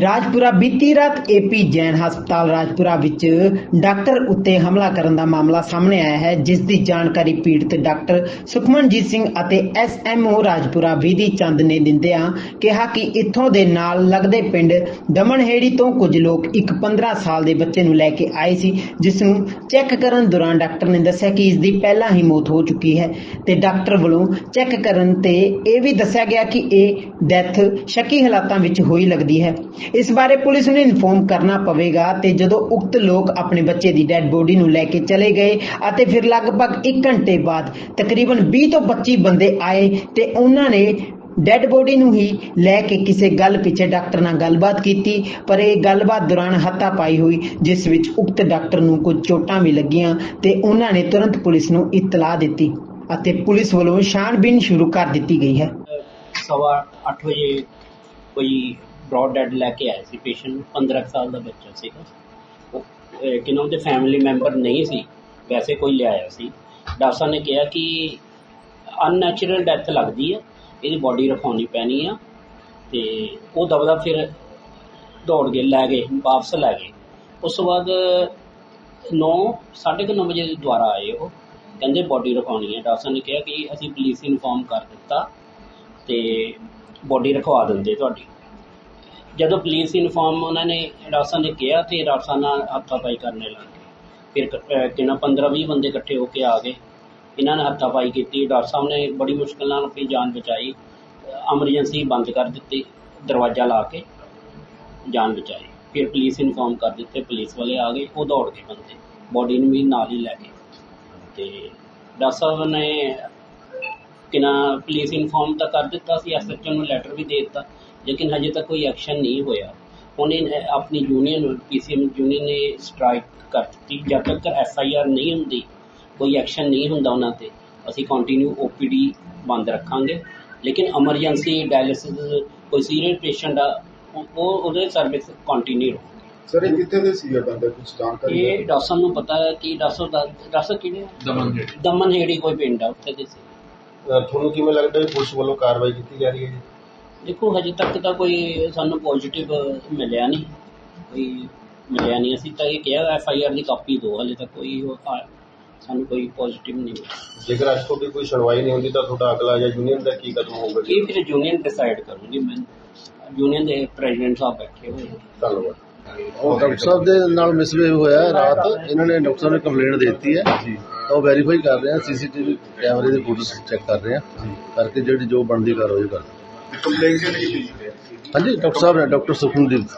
ਰਾਜਪੁਰਾ ਬੀਤੀ ਰਾਤ ਏਪੀ ਜੈਨ ਹਸਪਤਾਲ ਰਾਜਪੁਰਾ ਵਿੱਚ ਡਾਕਟਰ ਉੱਤੇ ਹਮਲਾ ਕਰਨ ਦਾ ਮਾਮਲਾ ਸਾਹਮਣੇ ਆਇਆ ਹੈ, ਜਿਸ ਦੀ ਜਾਣਕਾਰੀ ਪੀੜਤ ਡਾਕਟਰ ਸੁਖਮਨਜੀਤ ਸਿੰਘ ਅਤੇ ਐਸਐਮਓ ਰਾਜਪੁਰਾ ਵਿਧੀ ਚੰਦ ਨੇ ਦਿੰਦਿਆਂ ਕਿਹਾ ਕਿ ਇੱਥੋਂ ਦੇ ਨਾਲ ਲੱਗਦੇ ਪਿੰਡ ਦਮਨਹੇੜੀ ਤੋਂ ਕੁਝ ਲੋਕ ਇੱਕ 15 ਸਾਲ ਦੇ ਬੱਚੇ ਨੂੰ ਲੈ ਕੇ ਆਏ ਸੀ, ਜਿਸ ਨੂੰ ਚੈੱਕ ਕਰਨ ਦੌਰਾਨ ਡਾਕਟਰ ਨੇ ਦੱਸਿਆ ਕਿ ਇਸ ਦੀ ਪਹਿਲਾਂ ਹੀ ਮੌਤ ਹੋ ਚੁੱਕੀ ਹੈ ਤੇ ਡਾਕਟਰ ਵੱਲੋਂ ਚੈੱਕ ਕਰਨ ਤੇ ਇਹ ਵੀ ਦੱਸਿਆ ਗਿਆ ਕਿ ਇਹ ਡੈਥ ਸ਼ੱਕੀ ਹਾਲਾਤਾਂ ਵਿੱਚ ਹੋਈ ਲੱਗਦੀ ਹੈ। ਇਸ ਬਾਰੇ ਪੁਲਿਸ ਨੂੰ ਇਨਫੋਰਮ ਕਰਨਾ ਪਵੇਗਾ ਤੇ ਜਦੋਂ ਉਕਤ ਲੋਕ ਆਪਣੇ ਬੱਚੇ ਦੀ ਡੈੱਡ ਬੋਡੀ ਨੂੰ ਲੈ ਕੇ ਚਲੇ ਗਏ ਅਤੇ ਫਿਰ ਲਗਭਗ 1 ਘੰਟੇ ਬਾਅਦ ਤਕਰੀਬਨ 20 ਤੋਂ 25 ਬੰਦੇ ਆਏ ਤੇ ਉਹਨਾਂ ਨੇ ਡੈੱਡ ਬੋਡੀ ਨੂੰ ਹੀ ਲੈ ਕੇ ਕਿਸੇ ਗੱਲ ਪਿੱਛੇ ਡਾਕਟਰ ਨਾਲ ਗੱਲਬਾਤ ਕੀਤੀ, ਪਰ ਇਹ ਗੱਲਬਾਤ ਦੌਰਾਨ ਹੱਤਾ ਪਾਈ ਹੋਈ, ਜਿਸ ਵਿੱਚ ਉਕਤ ਡਾਕਟਰ ਨੂੰ ਕੁਝ ਚੋਟਾਂ ਵੀ ਲੱਗੀਆਂ ਤੇ ਉਹਨਾਂ ਨੇ ਤੁਰੰਤ ਪੁਲਿਸ ਨੂੰ ਇਤਲਾਹ ਦਿੱਤੀ ਅਤੇ ਪੁਲਿਸ ਵੱਲੋਂ ਛਾਣਬੀਨ ਸ਼ੁਰੂ ਕਰ ਦਿੱਤੀ ਗਈ ਹੈ। ਸਵਾ ਅੱਠ ਵਜੇ ਕੋਈ ਬ੍ਰੌਡ ਡੈਡ ਲੈ ਕੇ ਆਏ ਸੀ। ਪੇਸ਼ੈਂਟ ਨੂੰ 15 ਕੁ ਸਾਲ ਦਾ ਬੱਚਾ ਸੀਗਾ। ਉਹ ਅਹ, ਉਹਦੇ ਫੈਮਿਲੀ ਮੈਂਬਰ ਨਹੀਂ ਸੀ ਵੈਸੇ ਕੋਈ ਲਿਆਇਆ ਸੀ। ਡਾਕਟਰ ਸਾਹਿਬ ਨੇ ਕਿਹਾ ਕਿ ਅਨਨੈਚੁਰਲ ਡੈਥ ਲੱਗਦੀ ਹੈ ਇਹਦੀ ਬਾਡੀ ਰਖਾਉਣੀ ਪੈਣੀ ਆ ਤੇ ਉਹ ਦਬਦਾ ਫਿਰ ਦੌੜ ਕੇ ਲੈ ਗਏ ਵਾਪਸ ਲੈ ਗਏ। ਉਸ ਤੋਂ ਬਾਅਦ 9 9:30 ਵਜੇ ਦੁਬਾਰਾ ਆਏ ਉਹ। ਕਹਿੰਦੇ ਬਾਡੀ ਰਖਾਉਣੀ ਹੈ ਡਾਕਟਰ ਸਾਹਿਬ ਨੇ ਕਿਹਾ ਕਿ ਅਸੀਂ ਪੁਲਿਸ ਇਨਫੋਰਮ ਕਰ ਦਿੱਤਾ ਤੇ ਬੋਡੀ ਰਖਵਾ ਦਿੰਦੇ ਤੁਹਾਡੀ। ਜਦੋਂ ਪੁਲਿਸ ਇਨਫਾਰਮ ਉਹਨਾਂ ਨੇ ਡਾਕਟਰ ਨੇ ਕਿਹਾ ਤੇ ਡਾਕਟਰ ਸਾਹਿਬ ਨਾਲ ਹੱਥਾਪਾਈ ਕਰਨੇ ਲੱਗ ਫਿਰ ਕਿੰਨਾ 15 20 ਬੰਦੇ ਇਕੱਠੇ ਹੋ ਕੇ ਆ ਗਏ। ਇਹਨਾਂ ਨੇ ਹੱਥਾਪਾਈ ਕੀਤੀ। ਡਾਕਟਰ ਸਾਹਿਬ ਨੇ ਬੜੀ ਮੁਸ਼ਕਲ ਨਾਲ ਆਪਣੀ ਜਾਨ ਬਚਾਈ। ਐਮਰਜੈਂਸੀ ਬੰਦ ਕਰ ਦਿੱਤੀ, ਦਰਵਾਜ਼ਾ ਲਾ ਕੇ ਜਾਨ ਬਚਾਈ। ਫਿਰ ਪੁਲਿਸ ਇਨਫਾਰਮ ਕਰ ਦਿੱਤੇ, ਪੁਲਿਸ ਵਾਲੇ ਆ ਗਏ। ਉਹ ਦੌੜ ਗਏ ਬੰਦੇ। ਬੋਡੀ ਨੂੰ ਵੀ ਨਾਲ ਹੀ ਲੈ ਗਏ। ਤੇ ਡਾਕਟਰ ਸਾਹਿਬ ਨੇ ਕਿਨਾ ਪੁਲਿਸ ਇਨਫੋਰਮ ਤਾਂ ਕਰ ਦਿੱਤਾ ਸੀ ਐਸਐਚਓ ਨੂੰ ਲੈਟਰ ਵੀ ਦੇ ਦਿੱਤਾ। ਲੇਕਿਨ ਹਜੇ ਤੱਕ ਕੋਈ ਐਕਸ਼ਨ ਨਹੀਂ ਹੋਇਆ। ਉਹਨੇ ਆਪਣੀ ਯੂਨੀਅਨ ਪੀਸੀਐਮ ਯੂਨੀਅਨ ਨੇ ਸਟ੍ਰਾਈਕ ਕਰ ਦਿੱਤੀ। ਜਦ ਤੱਕ ਐਫਆਈਆਰ ਨਹੀਂ ਹੁੰਦੀ ਕੋਈ ਐਕਸ਼ਨ ਨਹੀਂ ਹੁੰਦਾ ਉਹਨਾਂ ਤੇ। ਅਸੀਂ ਕੰਟੀਨਿਊ ਓਪੀਡੀ ਬੰਦ ਰੱਖਾਂਗੇ। ਲੇਕਿਨ ਐਮਰਜੈਂਸੀ ਡਾਇਲਿਸਿਸ ਕੋਈ ਸੀਰੀਅਸ ਪੇਸ਼ੈਂਟ ਆ ਉਹ ਉਹ- ਉਹਦੇ ਸਰਵਿਸ ਕੰਟੀਨਿਊ ਰਹੂ ਸਰ ਇਹ ਕਿੱਥੇ ਦੇ ਸੀਗਾ ਬੰਦਾ? ਕੁਝ ਜਾਣਕਾਰੀ? ਇਹ ਡਾਕਟਰ ਸਾਹਿਬ ਨੂੰ ਪਤਾ ਹੈ ਕਿ ਡਾਕਟਰ ਸਾਹਿਬ ਦਾ- ਡਾਕਟਰ ਸਾਹਿਬ ਕਿਹੜੇ ਦਮਨ ਦਮਨ ਹੇੜੀ ਕੋਈ ਪਿੰਡ ਆ ਉੱਥੇ ਦੇ ਸੀ। ਤੁਹਾਨੂੰ ਕਿਵੇਂ ਲੱਗਦਾ ਹੈ ਪੁਲਿਸ ਵੱਲੋਂ ਕਾਰਵਾਈ ਕੀਤੀ ਜਾ ਰਹੀ ਹੈ ਜੀ? ਦੇਖੋ ਹਜੇ ਤੱਕ ਤਾਂ ਕੋਈ ਸਾਨੂੰ ਪੋਜ਼ਿਟਿਵ ਮਿਲਿਆ ਨਹੀਂ। ਕੋਈ ਮਿਲਿਆ ਨਹੀਂ। ਅਸੀਂ ਤਾਂ ਇਹ ਕਿਹਾ ਐਫ ਆਈ ਆਰ ਦੀ ਕਾਪੀ ਦਿਓ ਹਜੇ ਤੱਕ ਕੋਈ ਉਹ ਸਾਨੂੰ ਕੋਈ ਪੋਜ਼ਿਟਿਵ ਨਹੀਂ ਮਿਲਿਆ। ਜੇਕਰ ਅੱਜ ਤੁਹਾਡੀ ਕੋਈ ਸੁਣਵਾਈ ਨਹੀਂ ਹੁੰਦੀ ਤਾਂ ਤੁਹਾਡਾ ਅਗਲਾ ਜਾਂ ਯੂਨੀਅਨ ਦਾ ਕੀ ਕਦਮ ਹੋਊਗਾ ਜੀ? ਇਹ ਫਿਰ ਯੂਨੀਅਨ ਡਿਸਾਈਡ ਕਰੂਗੀ। ਮੈਂ ਯੂਨੀਅਨ ਦੇ ਪ੍ਰੈਜ਼ੀਡੈਂਟ ਸਾਹਿਬ ਬੈਠੇ ਹੋਏ ਨੇ। ਧੰਨਵਾਦ। ਉਹ ਡਾਕਟਰ ਸਾਹਿਬ ਦੇ ਨਾਲ ਮਿਸਬਿਹੇਵ ਹੋਇਆ ਹੈ ਰਾਤ। ਇਹਨਾਂ ਨੇ ਡਾਕਟਰ ਸਾਹਿਬ ਨੇ ਕੰਪਲੇਂਟ ਦੇ ਦਿੱਤੀ ਹੈ। ਤਾਂ ਉਹ ਵੈਰੀਫਾਈ ਕਰ ਰਹੇ ਆ ਸੀਸੀਟੀਵੀ ਕੈਮਰੇ ਦੇ ਫੁਟੇਜ ਚੈੱਕ ਕਰ ਰਹੇ ਆ ਕਰਕੇ ਜਿਹੜੀ ਜੋ ਬਣਦੀ ਕਾਰਵਾਈ ਕਰ ਕੰਪਲੇਂਟ ਕਿਹੜੀ ਕੀਤੀ? ਹਾਂਜੀ ਡਾਕਟਰ ਸਾਹਿਬ ਨੇ ਡਾਕਟਰ ਸੁਖਮਨਦੀਪ।